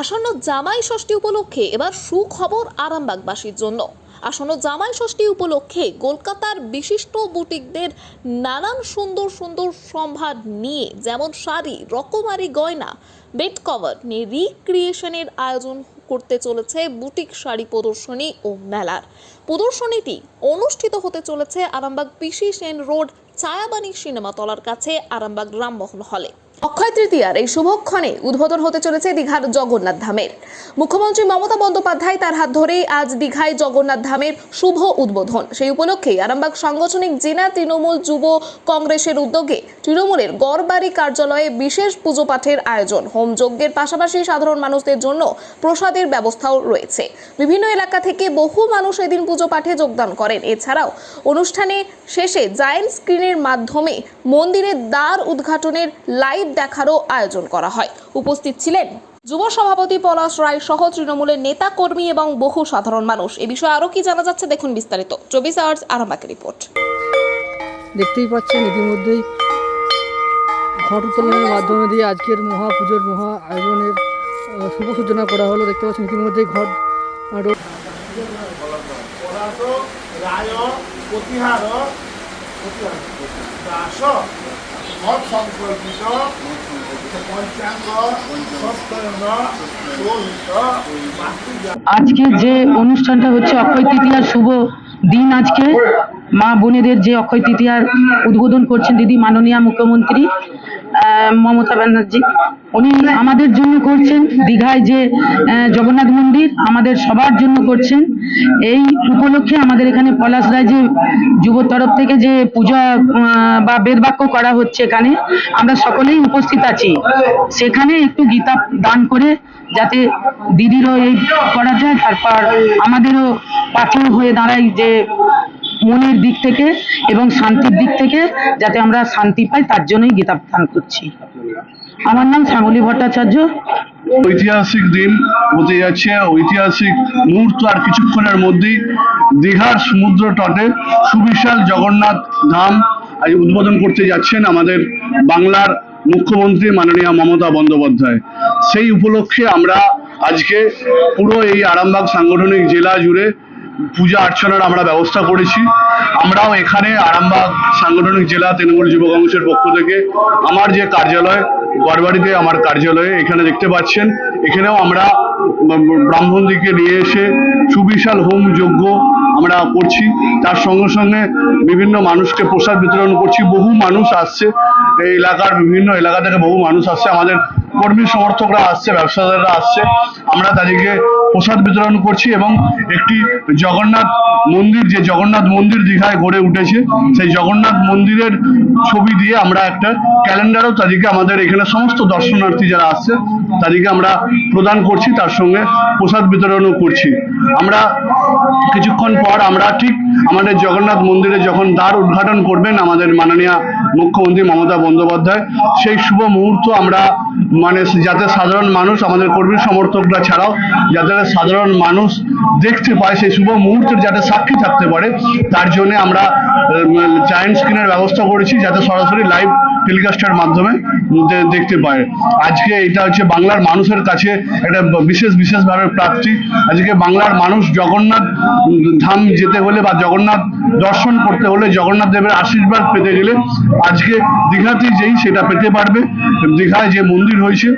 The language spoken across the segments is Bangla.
আসন্ন জামাই ষষ্ঠী উপলক্ষে এবার সুখবর আরামবাগবাসীর জন্য। আসন্ন জামাই ষষ্ঠী উপলক্ষে কলকাতার বিশিষ্ট বুটিকদের নানান সুন্দর সুন্দর সম্ভার নিয়ে যেমন শাড়ি, রকমারি গয়না, বেড কভার নিয়ে রিক্রিয়েশনের আয়োজন করতে চলেছে বুটিক শাড়ি প্রদর্শনী ও মেলার। প্রদর্শনীটি অনুষ্ঠিত হতে চলেছে আরামবাগ পিসি সেন রোড ছায়াবাণী সিনেমাতলার কাছে আরামবাগ রামমোহন হলে। অক্ষয় তৃতীয়ার এই শুভক্ষণে উদ্বোধন হতে চলেছে দীঘার জগন্নাথ ধামের। মুখ্যমন্ত্রী মমতা বন্দ্যোপাধ্যায় তার হাত ধরেই আজ দীঘায় জগন্নাথ ধামের শুভ উদ্বোধন। সেই উপলক্ষে আরামবাগ সাংগঠনিক জেলা তৃণমূল যুব কংগ্রেসের উদ্যোগে তৃণমূলের গড়বাড়ি কার্যালয়ে বিশেষ পুজো পাঠের আয়োজন। হোম যজ্ঞের পাশাপাশি সাধারণ মানুষদের জন্য প্রসাদের ব্যবস্থাও রয়েছে। বিভিন্ন এলাকা থেকে বহু মানুষ এদিন পুজো পাঠে যোগদান করেন। এছাড়াও অনুষ্ঠানে শেষে জায়েন্ট স্ক্রিনের মাধ্যমে মন্দিরের দ্বার উদ্ঘাটনের লাইভ দেখারও আয়োজন করা হয়। উপস্থিত ছিলেন যুব সভাপতি পলাশ রায় সহ তৃণমূলের নেতা কর্মী এবং বহু সাধারণ মানুষ। এ বিষয়ে আরও কি জানা যাচ্ছে দেখুন বিস্তারিত। চব্বিশ আওয়ার্স আরামবাগের রিপোর্ট। দেখতেই পাচ্ছেন ইতিমধ্যেই ঘট উত্তোলনের মাধ্যমে দিয়ে আজকের মহা পুজোর মহা আয়োজনের শুভ সূচনা করা হলো। দেখতে পাচ্ছেন ইতিমধ্যেই ঘট রায় প্রতিহার প্রতিহার দাস মত আজকে যে অনুষ্ঠানটা হচ্ছে অক্ষয় তৃতীয়ার শুভ দিন আজকে, মা বোনেদের যে অক্ষয় তৃতীয়ার উদ্বোধন করছেন দিদি মাননীয় মুখ্যমন্ত্রী মমতা ব্যানার্জি। উনি আমাদের জন্য করছেন, দীঘায় যে জগন্নাথ মন্দির, আমাদের সবার জন্য করছেন। এই উপলক্ষে আমাদের এখানে পলাশ রায় যে যুব তরফ থেকে যে পূজা বা বেদবাক্য করা হচ্ছে এখানে, আমরা সকলেই উপস্থিত আছি। সেখানে একটু গীতা দান করে যাতে দিদিরও এই করা যায়, তারপর আমাদেরও পাথর হয়ে দাঁড়ায় যে মনের দিক থেকে এবং শান্তির দিক থেকে যাতে আমরা শান্তি পাই, তার জন্যই গীতা দান করছি। আমার নাম শ্যামলী ভট্টাচার্য। ঐতিহাসিক দিন হতে যাচ্ছে। ঐতিহাসিক মুহূর্ত আর কিছুক্ষণের মধ্যেই দীঘার সমুদ্র তটে সুবিশাল জগন্নাথ ধাম আজ উদ্বোধন করতে যাচ্ছেন আমাদের বাংলার মুখ্যমন্ত্রী মাননীয় মমতা বন্দ্যোপাধ্যায়। সেই উপলক্ষে আমরা আজকে পুরো এই আরামবাগ সাংগঠনিক জেলা জুড়ে পূজা অর্চনার আমরা ব্যবস্থা করেছি। আমরাও এখানে আরামবাগ সাংগঠনিক জেলা তৃণমূল যুব কংগ্রেসের পক্ষ থেকে আমার যে কার্যালয়, গড়বাড়িতে আমার কার্যালয়ে এখানে দেখতে পাচ্ছেন। এখানেও আমরা ব্রাহ্মণদিকে নিয়ে এসে সুবিশাল হোম যজ্ঞ আমরা করছি। তার সঙ্গে সঙ্গে বিভিন্ন মানুষকে প্রসাদ বিতরণ করছি। বহু মানুষ আসছে। এই এলাকার বিভিন্ন এলাকা থেকে বহু মানুষ আসছে। আমাদের কর্মী সমর্থকরা আসছে, ব্যবসাদাররা আসছে। আমরা তাদেরকে প্রসাদ বিতরণ করছি এবং একটি জগন্নাথ মন্দির, যে জগন্নাথ মন্দির দীঘায় গড়ে উঠেছে, সেই জগন্নাথ মন্দিরের ছবি দিয়ে আমরা একটা ক্যালেন্ডারও তাদেরকে আমাদের এখানে সমস্ত দর্শনার্থী যারা আসছে, তাদেরকে আমরা প্রদান করছি, তার সঙ্গে প্রসাদ বিতরণও করছি। আমরা কিছুক্ষণ পর আমরা ঠিক আমাদের জগন্নাথ মন্দিরে যখন দ্বার উদ্ঘাটন করবেন আমাদের মাননীয় মুখ্যমন্ত্রী মমতা বন্দ্যোপাধ্যায়, সেই শুভ মুহূর্ত আমরা মানে যাতে সাধারণ মানুষ, আমাদের কর্মী সমর্থকরা ছাড়াও যাতে সাধারণ মানুষ দেখতে পায় সেই শুভ মুহূর্তের যাতে সাক্ষী থাকতে পারে, তার জন্য আমরা জায়েন্ট স্ক্রিনের ব্যবস্থা করেছি যাতে সরাসরি লাইভ টেলিকাস্টের মাধ্যমে দেখতে পায়। আজকে এটা হচ্ছে বাংলার মানুষের কাছে একটা বিশেষ, বিশেষভাবে প্রাপ্তি। আজকে বাংলার মানুষ জগন্নাথ ধাম যেতে হলে বা জগন্নাথ দর্শন করতে হলে জগন্নাথ দেবের আশীর্বাদ পেতে গেলে আজকে দীঘাতে যেই সেটা পেতে পারবে। দীঘায় যে মন্দির হয়েছে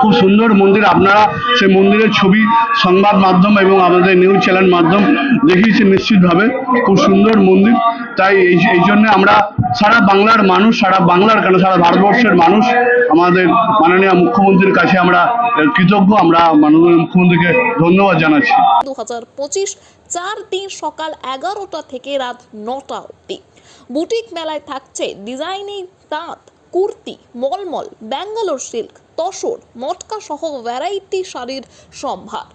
খুব সুন্দর মন্দির। আপনারা সেই মন্দিরের ছবি, সংবাদ মাধ্যম এবং আমাদের নিউজ চ্যানেল মাধ্যম দেখিয়েছেন নিশ্চিতভাবে। খুব সুন্দর মন্দির। তাই এই এই জন্য আমরা সারা বাংলার মানুষ, সারা বাংলার কেন, সারা ভারতবর্ষের মানুষ আমাদের মাননীয় মুখ্যমন্ত্রীর কাছে আমরা কৃতজ্ঞ। আমরা মাননীয় মুখ্যমন্ত্রীকে ধন্যবাদ জানাচ্ছি। দু হাজার পঁচিশ চার দিন সকাল এগারোটা থেকে রাত নটা অবধি। বুটিক মেলায় থাকছে ডিজাইনিং তাঁত কুর্তি, মলমল, ব্যাঙ্গালোর সিল্ক। তসর মটকা সহ ভ্যারাইটি শাড়ির সম্ভার।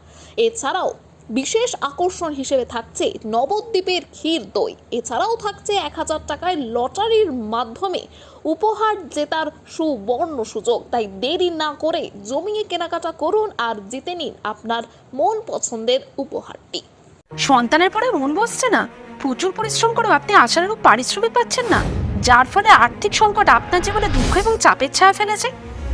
এছাড়াও বিশেষ আকর্ষণ হিসেবে থাকছে নবদ্বীপের ক্ষীর দই। এছাড়াও থাকছে এক হাজার টাকায় লটারির মাধ্যমে উপহার জেতার সুবর্ণ সুযোগ। তাই দেরি না করে জমিয়ে কেনাকাটা করুন আর জিতে নিন আপনার মন পছন্দের উপহারটি। সন্তানের পরে মন বসছে না। প্রচুর পরিশ্রম করেও আপনি আশানুরূপ পারিশ্রমিক পাচ্ছেন না। যার ফলে আর্থিক সংকট আপনার জীবনে দুঃখ এবং চাপের ছায়া ফেলেছে।